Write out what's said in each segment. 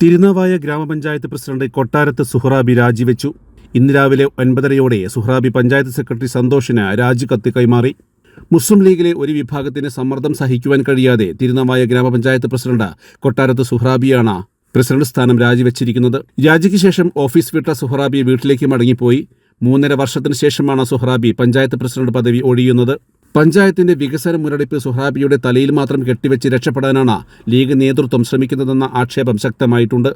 തിരുനാവായ ഗ്രാമപഞ്ചായത്ത് പ്രസിഡന്റ് കൊട്ടാരത്ത് സുഹ്റാബി രാജിവെച്ചു. ഇന്ന് രാവിലെ ഒൻപതരയോടെ സുഹ്റാബി പഞ്ചായത്ത് സെക്രട്ടറി സന്തോഷിന് രാജിക്കത്ത് കൈമാറി. മുസ്ലിം ലീഗിലെ ഒരു വിഭാഗത്തിന് സമ്മർദ്ദം സഹിക്കുവാൻ കഴിയാതെ തിരുനാവായ ഗ്രാമപഞ്ചായത്ത് പ്രസിഡന്റ് കൊട്ടാരത്ത് സുഹ്റാബിയാണ് പ്രസിഡന്റ് സ്ഥാനം രാജിവെച്ചിരിക്കുന്നത്. രാജിക്ക് ശേഷം ഓഫീസ് വിട്ട സുഹ്റാബി വീട്ടിലേക്ക് മടങ്ങിപ്പോയി. മൂന്നര വർഷത്തിന് ശേഷമാണ് സുഹ്റാബി പഞ്ചായത്ത് പ്രസിഡന്റ് പദവി ഒഴിയുന്നത്. പഞ്ചായത്തിന്റെ വികസന മുരടിപ്പ് സുഹ്രാബിയുടെ തലയിൽ മാത്രം കെട്ടിവെച്ച് രക്ഷപ്പെടാനാണ് ലീഗ് നേതൃത്വം ശ്രമിക്കുന്നതെന്ന ആക്ഷേപം ശക്തമായിട്ടുണ്ട്.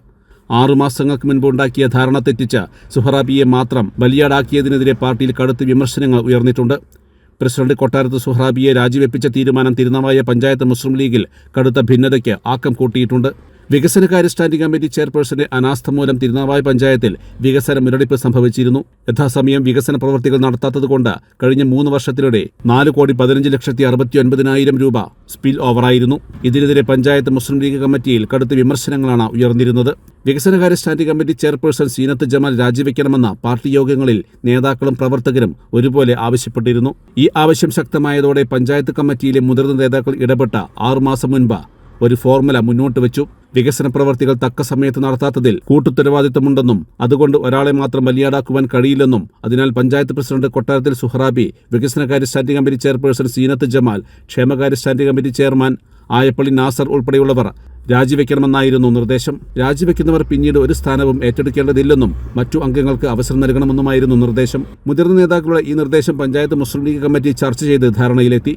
ആറുമാസങ്ങൾക്ക് മുൻപ് ഉണ്ടാക്കിയ ധാരണ തെറ്റിച്ച് സുഹറാബിയെ മാത്രം ബലിയാടാക്കിയതിനെതിരെ പാർട്ടിയിൽ കടുത്ത വിമർശനങ്ങൾ ഉയർന്നിട്ടുണ്ട്. പ്രസിഡന്റ് കൊട്ടാരത്ത് സുഹറാബിയെ രാജിവെപ്പിച്ച തീരുമാനം തിരുനാവായ പഞ്ചായത്ത് മുസ്ലിം ലീഗിൽ കടുത്ത ഭിന്നതയ്ക്ക് ആക്കം കൂട്ടിയിട്ടുണ്ട്. വികസനകാര്യ സ്റ്റാൻഡിംഗ് കമ്മിറ്റി ചെയർപേഴ്സന്റെ അനാസ്ഥ മൂലം തിരുനാവായ പഞ്ചായത്തിൽ വികസന മുരടിപ്പ് സംഭവിച്ചിരുന്നു. യഥാസമയം വികസന പ്രവർത്തികൾ നടത്താത്തതുകൊണ്ട് കഴിഞ്ഞ മൂന്ന് വർഷത്തിനിടെ നാല് കോടി പതിനഞ്ച് ലക്ഷത്തി അറുപത്തി ഒൻപതിനായിരം രൂപ സ്പിൽ ഓവറായിരുന്നു. ഇതിനെതിരെ പഞ്ചായത്ത് മുസ്ലിം ലീഗ് കമ്മിറ്റിയിൽ കടുത്ത വിമർശനങ്ങളാണ് ഉയർന്നിരുന്നത്. വികസനകാര്യ standing committee chairperson Zeenath Jamal രാജിവെക്കണമെന്ന party യോഗങ്ങളിൽ നേതാക്കളും പ്രവർത്തകരും ഒരുപോലെ ആവശ്യപ്പെട്ടിരുന്നു. ഈ ആവശ്യം ശക്തമായതോടെ പഞ്ചായത്ത് കമ്മിറ്റിയിലെ മുതിർന്ന നേതാക്കൾ ഇടപെട്ട ആറുമാസം മുൻപ് ഒരു ഫോർമുല മുന്നോട്ട് വെച്ചു. വികസന പ്രവർത്തികൾ തക്ക സമയത്ത് നടത്താത്തതിൽ കൂട്ടുത്തരവാദിത്തമുണ്ടെന്നും അതുകൊണ്ട് ഒരാളെ മാത്രം ബലിയാടാക്കുവാൻ കഴിയില്ലെന്നും അതിനാൽ പഞ്ചായത്ത് പ്രസിഡന്റ് കൊട്ടാരത്തിൽ സുഹറാബി വികസനകാര്യ standing committee chairperson Zeenath Jamal ക്ഷേമകാര്യ standing committee chairman Ayappally Nasar ഉൾപ്പെടെയുള്ളവർ രാജിവെക്കണമെന്നായിരുന്നു നിർദ്ദേശം. രാജിവെക്കുന്നവർ പിന്നീട് ഒരു സ്ഥാനവും ഏറ്റെടുക്കേണ്ടതില്ലെന്നും മറ്റു അംഗങ്ങൾക്ക് അവസരം നൽകണമെന്നുമായിരുന്നു നിർദ്ദേശം. മുതിർന്ന നേതാക്കളുടെ ഈ നിർദ്ദേശം പഞ്ചായത്ത് മുസ്ലിം ലീഗ് കമ്മിറ്റി ചർച്ച ചെയ്ത് ധാരണയിലെത്തി.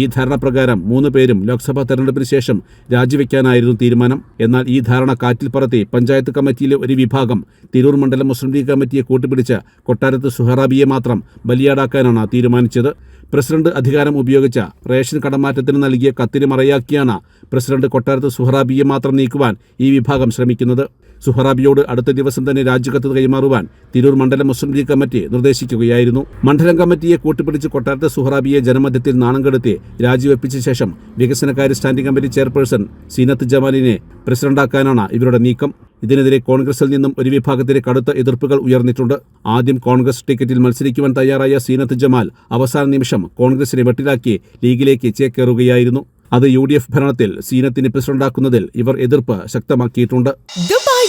ഈ ധാരണപ്രകാരം മൂന്ന് പേരും ലോക്സഭാ തെരഞ്ഞെടുപ്പിന് ശേഷം രാജിവെക്കാനായിരുന്നു തീരുമാനം. എന്നാൽ ഈ ധാരണ കാറ്റിൽ പറത്തി പഞ്ചായത്ത് കമ്മിറ്റിയിലെ ഒരു വിഭാഗം തിരൂർ മണ്ഡലം മുസ്ലിം ലീഗ് കമ്മിറ്റിയെ കൂട്ടുപിടിച്ച് കൊട്ടാരത്ത് സുഹറാബിയെ മാത്രം ബലിയാടാക്കാനാണ് തീരുമാനിച്ചത്. പ്രസിഡന്റ് അധികാരം ഉപയോഗിച്ച റേഷൻ കടമാറ്റത്തിന് നൽകിയ കത്തിന് മറയാക്കിയാണ് പ്രസിഡന്റ് കൊട്ടാരത്ത് സുഹറാബിയെ മാത്രം നീക്കുവാൻ ഈ വിഭാഗം ശ്രമിക്കുന്നത്. സുഹറാബിയോട് അടുത്ത ദിവസം തന്നെ രാജിക്കത്ത് കൈമാറുവാൻ തിരൂർ മണ്ഡലം മുസ്ലിം ലീഗ് കമ്മിറ്റി നിർദ്ദേശിക്കുകയായിരുന്നു. മണ്ഡലം കമ്മിറ്റിയെ കൂട്ടിപ്പിടിച്ച് കൊട്ടാരത്തെ സുഹറാബിയെ ജനമധ്യത്തിൽ നാണം കെടുത്തി രാജിവെപ്പിച്ച ശേഷം വികസനകാര്യ സ്റ്റാൻഡിംഗ് കമ്മിറ്റി ചെയർപേഴ്സൺ സീനത്ത് ജമാലിനെ പ്രസിഡന്റാക്കാനാണ് ഇവരുടെ നീക്കം. ഇതിനെതിരെ കോൺഗ്രസിൽ നിന്നും ഒരു വിഭാഗത്തിലെ കടുത്ത എതിർപ്പുകൾ ഉയർന്നിട്ടുണ്ട്. ആദ്യം കോൺഗ്രസ് ടിക്കറ്റിൽ മത്സരിക്കുവാൻ തയ്യാറായ സീനത്ത് ജമാൽ അവസാന നിമിഷം കോൺഗ്രസിനെ വെട്ടിലാക്കി ലീഗിലേക്ക് ചേക്കേറുകയായിരുന്നു. അത് യു ഡി എഫ് ഭരണത്തിൽ സീനത്തിന് പ്രസിഡന്റാക്കുന്നതിൽ ഇവർ എതിർപ്പ് ശക്തമാക്കിയിട്ടുണ്ട്. ദുബായ്